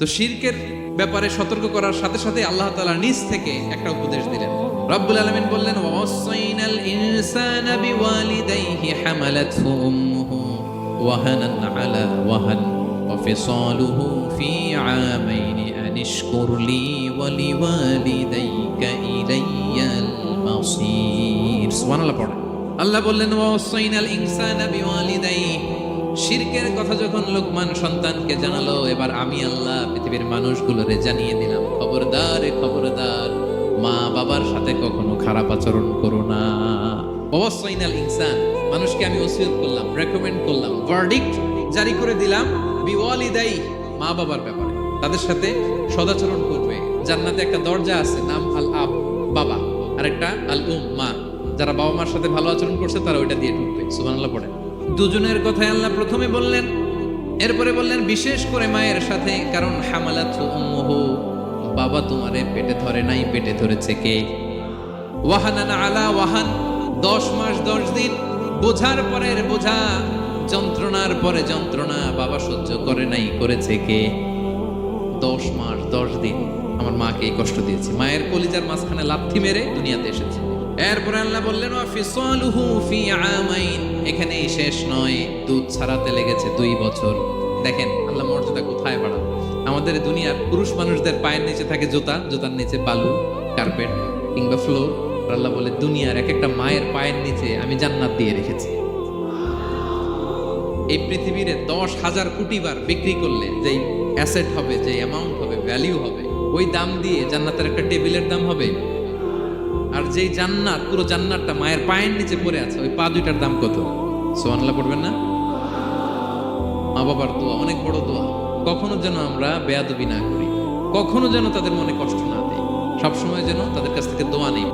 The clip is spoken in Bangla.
তো শিরকের ব্যাপারে সতর্ক করার সাথে সাথে আল্লাহ তাআলা নিজ থেকে একটা উপদেশ দিলেন রব্বুল আলামিন বললেন ওয়াসাইনাল ইনসানা বিওয়ালিদাইহি হামালাতহু উম্মুহু ওয়াহানান আলা ওয়াহান وفصاله في عامين أن اشكر لي ولوالديك إلي المصير سبحان الله পড়ে আল্লাহ বললেন ওয়াসাইনাল ইনসানা বিওয়ালিদাইহি শিরকের কথা যখন লোকমান সন্তানকে জানালো, এবার আমি আল্লাহ পৃথিবীর মানুষগুলোরে জানিয়ে দিলাম, খবরদার খবরদার, মা বাবার সাথে কখনো খারাপ আচরণ করো না। অবশ্যইনাল ইনসান, মানুষকে আমি ওসিয়ত করলাম রেকমেন্ড করলাম ভার্ডিক্ট জারি করে দিলাম, বিওয়ালিদাই মা বাবার ব্যাপারে। তাদের সাথে সদাচরণ করবে। জান্নাতে একটা দরজা আছে, নাম আল আব বাবা আর একটা আল উম মা যারা বাবা মার সাথে ভালো আচরণ করছে, তারা ওইটা দিয়ে ঢুকবে। সুবহানাল্লাহ পড়ে দুজনের কথাই আল্লাহ প্রথমে বললেন, এরপরে বললেন, বিশেষ করে মায়ের সাথে, কারণ হামালাত বাবা তোমারে পেটে ধরে নাই, পেটে ধরেছে কে? ওয়াহানান আলা ওয়াহান, দশ মাস দশ দিন, বোঝার পরের বোঝা, যন্ত্রণার পরে যন্ত্রণা, বাবা সহ্য করে নাই, করেছে কে? দশ মাস দশ দিন, আমার মাকে এই কষ্ট দিয়েছে। মায়ের কলিজার মাঝখানে লাথি মেরে দুনিয়াতে এসেছে। এরপরে আল্লাহ বললেন ফিসালুহু ফি আমাইন। এখানেই শেষ নয়, দুধ ছাড়াতে লেগেছে দুই বছর। দেখেন, আল্লাহ মর্যাদা কোথায় বাড়ান? আমাদের দুনিয়ার পুরুষ মানুষদের পায়ের নিচে থাকে জুতা, জুতার নিচে বালু, কার্পেট কিংবা ফ্লোর। আল্লাহ বলে, দুনিয়ার এক একটা মায়ের পায়ের নিচে আমি জান্নাত দিয়ে রেখেছি। এই পৃথিবীর দশ হাজার কোটি বার বিক্রি করলে যেই অ্যাসেট হবে যে অ্যামাউন্ট হবে ভ্যালিউ হবে, ওই দাম দিয়ে জান্নাতের একটা টেবিলের দাম হবে। আর যেই জান্নাত, পুরো জান্নাতটা মায়ের পায়ের নিচে পড়ে আছে, ওই পা দুইটার দাম কত? সোয়ানলা পড়বেন না? মা বাবার দোয়া, অনেক বড় দোয়া। কখনো যেন আমরা বেয়াদবি না করি, কখনো যেন তাদের মনে কষ্ট না দেয় সবসময় যেন তাদের কাছ থেকে দোয়া নেই।